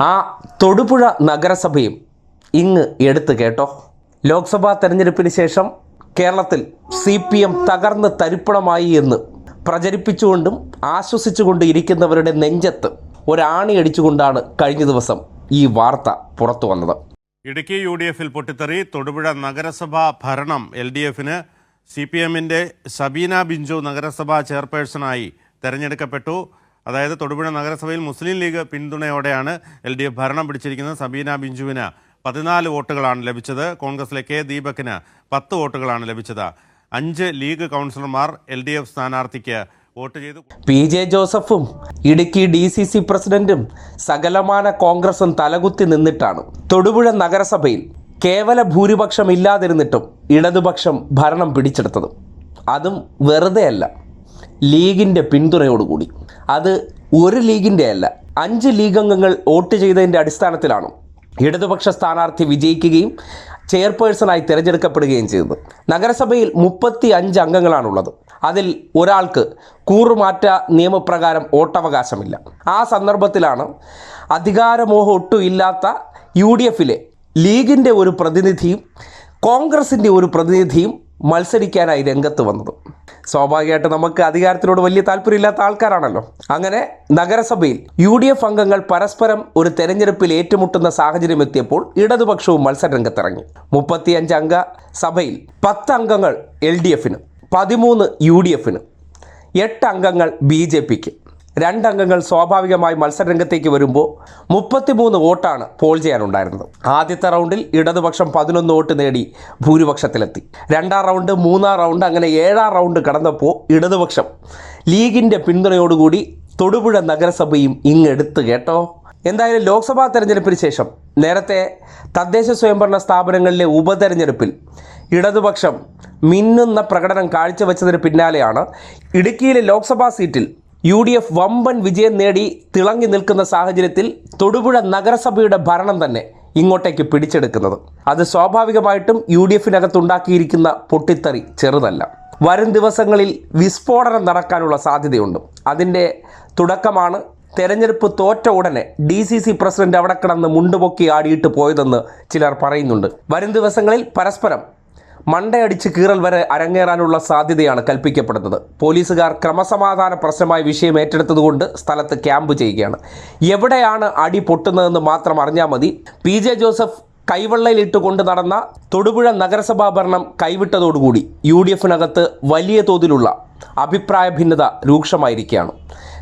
ആ തൊടുപുഴ നഗരസഭയും ഇങ്ങ് എടുത്തു കേട്ടോ. ലോക്സഭാ തെരഞ്ഞെടുപ്പിന് ശേഷം കേരളത്തിൽ സി പി എം തകർന്ന് തരിപ്പണമായി എന്ന് പ്രചരിപ്പിച്ചുകൊണ്ടും ആശ്വസിച്ചുകൊണ്ട് ഇരിക്കുന്നവരുടെ നെഞ്ചത്ത് ഒരാണി അടിച്ചുകൊണ്ടാണ് കഴിഞ്ഞ ദിവസം ഈ വാർത്ത പുറത്തു വന്നത്. ഇടുക്കി യു ഡി എഫിൽ പൊട്ടിത്തെറി തൊടുപുഴ നഗരസഭാ ഭരണം എൽ ഡി എഫിന് സി പി എമ്മിന്റെ സബീന ബിഞ്ചു നഗരസഭാ ചെയർപേഴ്സണായി തെരഞ്ഞെടുക്കപ്പെട്ടു. അതായത് തൊടുപുഴ നഗരസഭയിൽ മുസ്ലിം ലീഗ് പിന്തുണയോടെയാണ് എൽ ഡി എഫ് ഭരണം പിടിച്ചിരിക്കുന്നത്. സബീന ബിഞ്ചുവിന് പതിനാല് വോട്ടുകളാണ് ലഭിച്ചത്. കോൺഗ്രസിലെ കെ ദീപക്കിന് പത്ത് വോട്ടുകളാണ് ലഭിച്ചത്. അഞ്ച് ലീഗ് കൗൺസിലർമാർ എൽ ഡി എഫ് സ്ഥാനാർത്ഥിക്ക് വോട്ട് ചെയ്തു. പി ജെ ജോസഫും ഇടുക്കി ഡി സി സി പ്രസിഡന്റും സകലമാന കോൺഗ്രസും തലകുത്തി നിന്നിട്ടാണ്. തൊടുപുഴ നഗരസഭയിൽ കേവല ഭൂരിപക്ഷം ഇല്ലാതിരുന്നിട്ടും ഇടതുപക്ഷം ഭരണം പിടിച്ചെടുത്തത്. അതും വെറുതെ അല്ല ലീഗിന്റെ പിന്തുണയോടുകൂടി. അത് ഒരു ലീഗിന്റെ അല്ല അഞ്ച് ലീഗ് അംഗങ്ങൾ വോട്ട് ചെയ്തതിന്റെ അടിസ്ഥാനത്തിലാണ് ഇടതുപക്ഷ സ്ഥാനാർത്ഥി വിജയിക്കുകയും ചെയർപേഴ്സണായി തിരഞ്ഞെടുക്കപ്പെടുകയും ചെയ്തത് നഗരസഭയിൽ മുപ്പത്തി അഞ്ച് അംഗങ്ങളാണുള്ളത്. അതിൽ ഒരാൾക്ക് കൂറുമാറ്റ നിയമപ്രകാരം വോട്ടവകാശമില്ല. ആ സന്ദർഭത്തിലാണ് അധികാരമോഹം ഒട്ടും ഇല്ലാത്ത യു ഡി എഫിലെ ലീഗിന്റെ ഒരു പ്രതിനിധിയും കോൺഗ്രസിന്റെ ഒരു പ്രതിനിധിയും മത്സരിക്കാനായി രംഗത്ത് വന്നത്. സ്വാഭാവികമായിട്ട് നമുക്ക് അധികാരത്തിനോട് വലിയ താല്പര്യമില്ലാത്ത ആൾക്കാരാണല്ലോ. അങ്ങനെ നഗരസഭയിൽ യു ഡി എഫ് അംഗങ്ങൾ പരസ്പരം ഒരു തെരഞ്ഞെടുപ്പിൽ ഏറ്റുമുട്ടുന്ന സാഹചര്യം എത്തിയപ്പോൾ ഇടതുപക്ഷവും മത്സരരംഗത്തിറങ്ങി മുപ്പത്തിയഞ്ച് അംഗ സഭയിൽ പത്ത് അംഗങ്ങൾ എൽ ഡി എഫിന് പതിമൂന്ന് യു ഡി എഫിന് എട്ട് അംഗങ്ങൾ ബി ജെ പിക്ക്. രണ്ടംഗങ്ങൾ സ്വാഭാവികമായി മത്സരരംഗത്തേക്ക് വരുമ്പോൾ മുപ്പത്തിമൂന്ന് വോട്ടാണ് പോൾ ചെയ്യാനുണ്ടായിരുന്നത്. ആദ്യത്തെ റൗണ്ടിൽ ഇടതുപക്ഷം പതിനൊന്ന് വോട്ട് നേടി ഭൂരിപക്ഷത്തിലെത്തി. രണ്ടാം റൗണ്ട് മൂന്നാം റൗണ്ട് അങ്ങനെ ഏഴാം റൗണ്ട് കടന്നപ്പോൾ ഇടതുപക്ഷം ലീഗിന്റെ പിന്തുണയോടുകൂടി തൊടുപുഴ നഗരസഭയും ഇങ്ങെടുത്ത് കേട്ടോ. എന്തായാലും ലോക്സഭാ തെരഞ്ഞെടുപ്പിന് ശേഷം നേരത്തെ തദ്ദേശ സ്വയംഭരണ സ്ഥാപനങ്ങളിലെ ഉപതെരഞ്ഞെടുപ്പിൽ ഇടതുപക്ഷം മിന്നുന്ന പ്രകടനം കാഴ്ചവെച്ചതിന് പിന്നാലെയാണ് ഇടുക്കിയിലെ ലോക്സഭാ സീറ്റിൽ യു ഡി എഫ് വമ്പൻ വിജയം നേടി തിളങ്ങി നിൽക്കുന്ന സാഹചര്യത്തിൽ തൊടുപുഴ നഗരസഭയുടെ ഭരണം തന്നെ ഇങ്ങോട്ടേക്ക് പിടിച്ചെടുക്കുന്നത്. അത് സ്വാഭാവികമായിട്ടും യു ഡി എഫിനകത്തുണ്ടാക്കിയിരിക്കുന്ന പൊട്ടിത്തെറി ചെറുതല്ല. വരും ദിവസങ്ങളിൽ വിസ്ഫോടനം നടക്കാനുള്ള സാധ്യതയുണ്ട്. അതിന്റെ തുടക്കമാണ് തെരഞ്ഞെടുപ്പ് തോറ്റ ഉടനെ ഡി സി സി പ്രസിഡന്റ് അവിടെ കിടന്ന് മുണ്ടുപൊക്കി ആടിയിട്ട് പോയതെന്ന് ചിലർ പറയുന്നുണ്ട്. വരും ദിവസങ്ങളിൽ പരസ്പരം മണ്ടയടിച്ച് കീറൽ വരെ അരങ്ങേറാനുള്ള സാധ്യതയാണ് കൽപ്പിക്കപ്പെടുന്നത്. പോലീസുകാർ ക്രമസമാധാന പ്രശ്നമായ വിഷയം ഏറ്റെടുത്തതുകൊണ്ട് സ്ഥലത്ത് ക്യാമ്പ് ചെയ്യുകയാണ്. എവിടെയാണ് അടി പൊട്ടുന്നതെന്ന് മാത്രം അറിഞ്ഞാൽ മതി. പി ജെ ജോസഫ് കൈവെള്ളയിലിട്ട് കൊണ്ട് നടന്ന തൊടുപുഴ നഗരസഭാ ഭരണം കൈവിട്ടതോടുകൂടി യു ഡി എഫിനകത്ത് വലിയ തോതിലുള്ള അഭിപ്രായ ഭിന്നത രൂക്ഷമായിരിക്കുകയാണ്.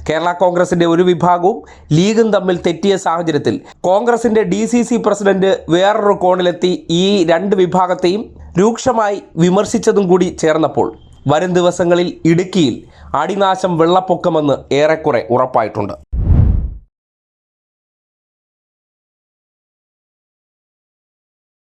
കേരള കോൺഗ്രസിന്റെ ഒരു വിഭാഗവും ലീഗും തമ്മിൽ തെറ്റിയ സാഹചര്യത്തിൽ കോൺഗ്രസിന്റെ ഡി സി സി പ്രസിഡന്റ് വേറൊരു കോണിലെത്തി ഈ രണ്ട് വിഭാഗത്തെയും രൂക്ഷമായി വിമർശിച്ചതും കൂടി ചേർന്നപ്പോൾ വരും ദിവസങ്ങളിൽ ഇടുക്കിയിൽ അടിനാശം വെള്ളപ്പൊക്കമെന്ന് ഏറെക്കുറെ ഉറപ്പായിട്ടുണ്ട്.